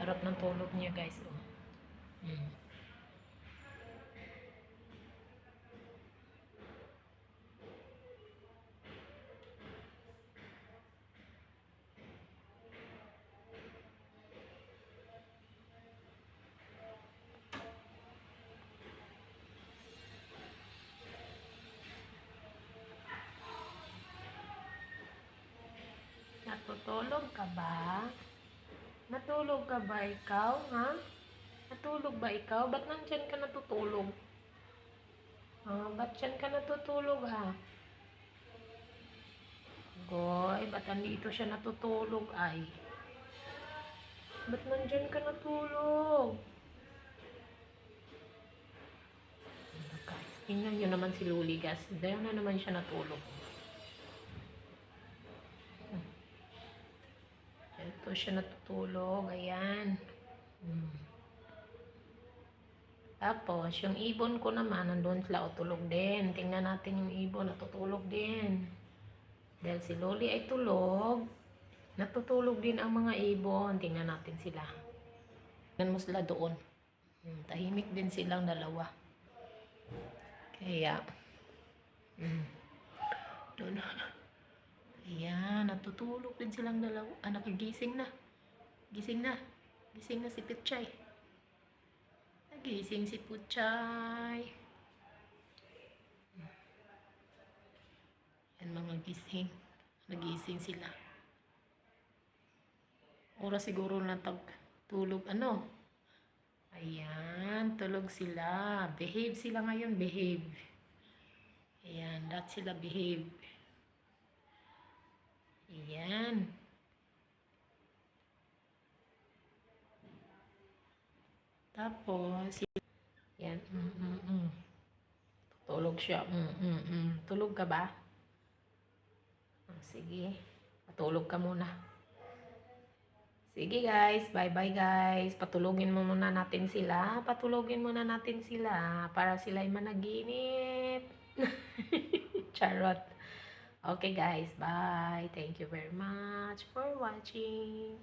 Sarap ng tulog niya guys. Oh. Mm. Natutulog ka ba? Natulog ka ba ikaw, ha? Natulog ba ikaw? Ba't nandyan ka natutulog? Ah, ba't dyan ka natutulog, ha? Goy, ba't andito siya natutulog, ay? Ba't nandyan ka natulog? Guys, tingnan nyo naman si Luli, guys. Na naman siya natulog. Ito siya natutulog. Ayan. Hmm. Tapos, yung ibon ko naman, nandun sila o tulog din. Tingnan natin yung ibon, natutulog din. Dahil si Loli ay tulog, natutulog din ang mga ibon. Tingnan natin sila. Tingnan mo sila doon. Hmm, tahimik din silang dalawa. Kaya, hmm, doon. Natutulog din silang dalawa. Ah, nakigising na. Gising na. Gising na si Pitchay. Nagising si Putchay. Yan mga gising. Nagising sila. Oras siguro na tag tulog. Ano? Ayan, tulog sila. Behave sila ngayon, behave. Ayan, dat sila behave. Ayan. Tapos, yan. Mm, mm, mm. Tulog siya. Mm, mm, mm. Tulog ka ba? Ah, sige. Patulog ka muna. Sige guys. Bye-bye guys. Patulogin mo muna natin sila. Patulogin muna natin sila para sila ay managinip. Charot. Okay guys. Bye. Thank you very much for watching.